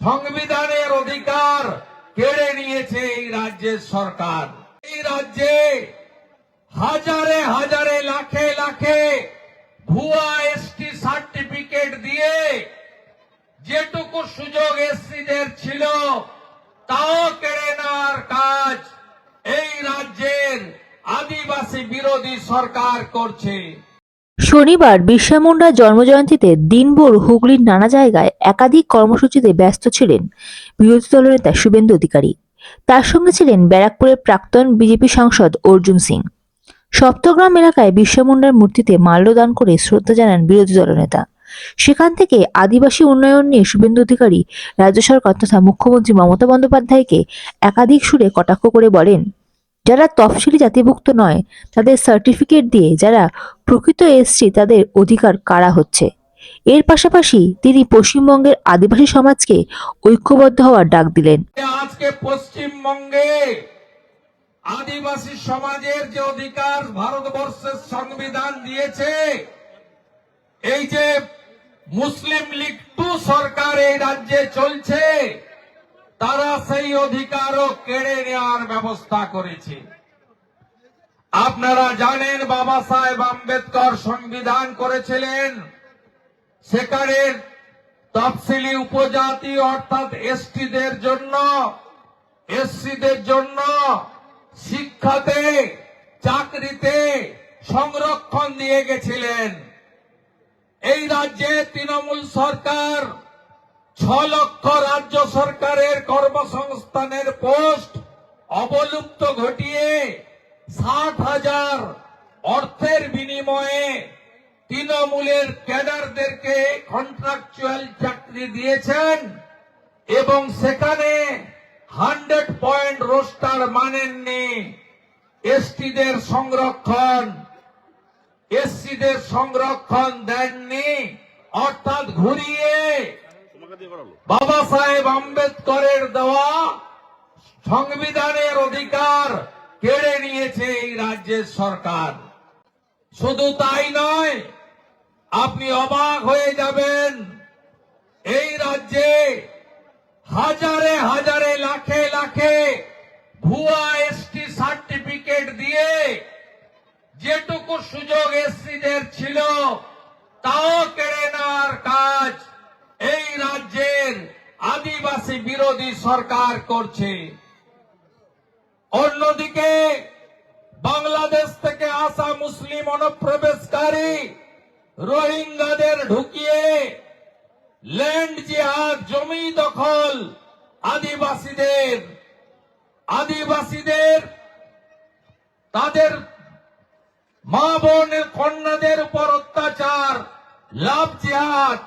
সংবিধানের অধিকার কেড়ে নিয়েছে এই রাজ্যের সরকার। এই রাজ্যে হাজারে হাজারে, লাখে লাখে ভুয়া এসটি সার্টিফিকেট দিয়ে যেটুকু সুযোগ এসসিদের ছিল, তাও কেড়ে নেওয়ার কাজ এই রাজ্যের আদিবাসী বিরোধী সরকার করছে। শনিবার বিরসা মুন্ডার জন্মজয়ন্তীতে দিনভর হুগলির নানা জায়গায় একাধিক কর্মসূচিতে ব্যস্ত ছিলেন বিরোধী দলনেতা শুভেন্দু অধিকারী। তার সঙ্গে ছিলেন ব্যারাকপুরের প্রাক্তন বিজেপি সাংসদ অর্জুন সিং। সপ্তগ্রাম এলাকায় বিরসা মুন্ডার মূর্তিতে মাল্যদান করে শ্রদ্ধা জানান বিরোধী দলনেতা সেখান থেকে আদিবাসী উন্নয়ন নিয়ে শুভেন্দু অধিকারী, রাজ্য সরকার তথা মুখ্যমন্ত্রী মমতা বন্দ্যোপাধ্যায়কে একাধিক সুরে কটাক্ষ করে বলেন যারা তফসিলি জাতিভুক্ত নয়, তাদের সার্টিফিকেট দিয়ে যারা প্রকৃত এসছি তাদের অধিকার কারা হচ্ছে? এর পাশাপাশি তিনি পশ্চিমবঙ্গের আদিবাসী সমাজকে ঐক্যবদ্ধ হওয়ার ডাক দিলেন। আজকে পশ্চিমবঙ্গে আদিবাসী সমাজের যে অধিকার ভারতবর্ষের সংবিধান দিয়েছে, এই যে মুসলিম লীগ টু সরকার এই রাজ্যে চলছে তারা সেই অধিকারও কেড়ে নেওয়ার ব্যবস্থা করেছে। আপনারা জানেন বাবা সাহেব আম্বেদকর সংবিধান করেছিলেন। সেখানে তফসিলি উপজাতি অর্থাৎ এসটিদের জন্য, এসসিদের জন্য শিক্ষাতে, চাকরিতে সংরক্ষণ দিয়ে গেছিলেন। এই রাজ্যে তৃণমূল সরকার ছ লক্ষ রাজ্য সরকারের কর্মসংস্থানের পোস্ট অবলুপ্ত ঘটিয়ে ষাট হাজার অর্থের বিনিময়ে তৃণমূলের ক্যাডারদেরকে কন্ট্রাকচুয়াল চাকরি দিয়েছেন এবং সেখানে হান্ড্রেড পয়েন্ট রোস্টার মানেননি এসটিদের সংরক্ষণ, এসসিদের সংরক্ষণ দেননি, অর্থাৎ ঘুরিয়ে বাবা সাহেব আম্বেদকরের দেওয়া সংবিধানের অধিকার কেড়ে নিয়েছে এই রাজ্যের সরকার। শুধু তাই নয়, আপনি অবাক হয়ে যাবেন, এই রাজ্যে হাজারে হাজারে, লাখে লাখে ভুয়া এসটি সার্টিফিকেট দিয়ে যেটুকু সুযোগ এসসিদের ছিল, তাও কেড়ে নেওয়ার কাজ রাজ্যের আদিবাসী বিরোধী সরকার করছে। অন্যদিকে বাংলাদেশ থেকে আসা মুসলিম অনুপ্রবেশকারী রোহিঙ্গাদের ঢুকিয়ে ল্যান্ড জিহাদ, জমি দখল, আদিবাসীদের আদিবাসীদের, তাদের মা বোনের, কন্যাদের উপর অত্যাচার, লাভ জিহাদ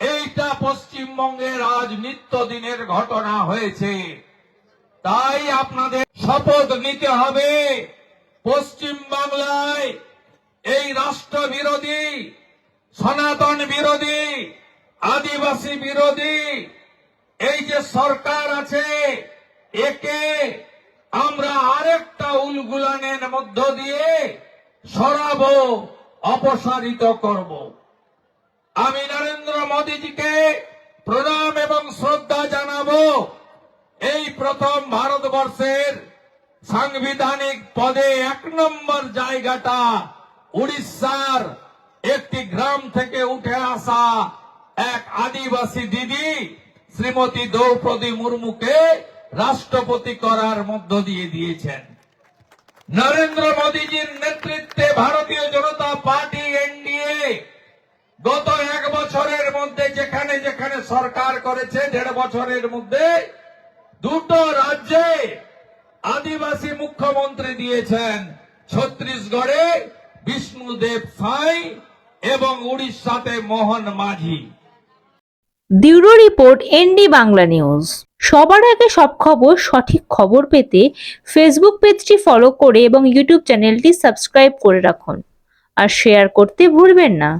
এইটা পশ্চিমবঙ্গের আজ নিত্যদিনের ঘটনা হয়েছে। তাই আপনাদের শপথ নিতে হবে পশ্চিম বাংলায় এই রাষ্ট্র বিরোধী, সনাতন বিরোধী, আদিবাসী বিরোধী, এই যে সরকার আছে, একে আমরা আরেকটা উলগুলানের মধ্য দিয়ে সরাবো, অপসারিত করব। আমি নরেন্দ্র মোদীজিকে প্রণাম এবং শ্রদ্ধা জানাব। এই প্রথম ভারতবর্ষের সাংবিধানিক পদে এক নম্বর জায়গাটা উড়িষ্যার একটি গ্রাম থেকে উঠে আসা এক আদিবাসী দিদি, শ্রীমতী দ্রৌপদী মুর্মুকে রাষ্ট্রপতি করার মধ্য দিয়ে দিয়েছেন। নরেন্দ্র মোদীজির নেতৃত্বে ভারতীয় জনতা পার্টি এনডিএ গত এক বছরের মধ্যে যেখানে যেখানে সরকার করেছে, দেড় বছরের মধ্যে দুটো রাজ্যে আদিবাসী মুখ্যমন্ত্রী দিয়েছেন। ছত্তিশগড়ে বিষ্ণুদেব সাই এবং উড়িষ্যাতে Mohan Majhi. Bureau report ND Bangla news. সবার আগে সব খবর, সঠিক খবর পেতে ফেসবুক পেজটি ফলো করে এবং ইউটিউব চ্যানেলটি সাবস্ক্রাইব করে রাখুন। আর শেয়ার করতে ভুলবেন না।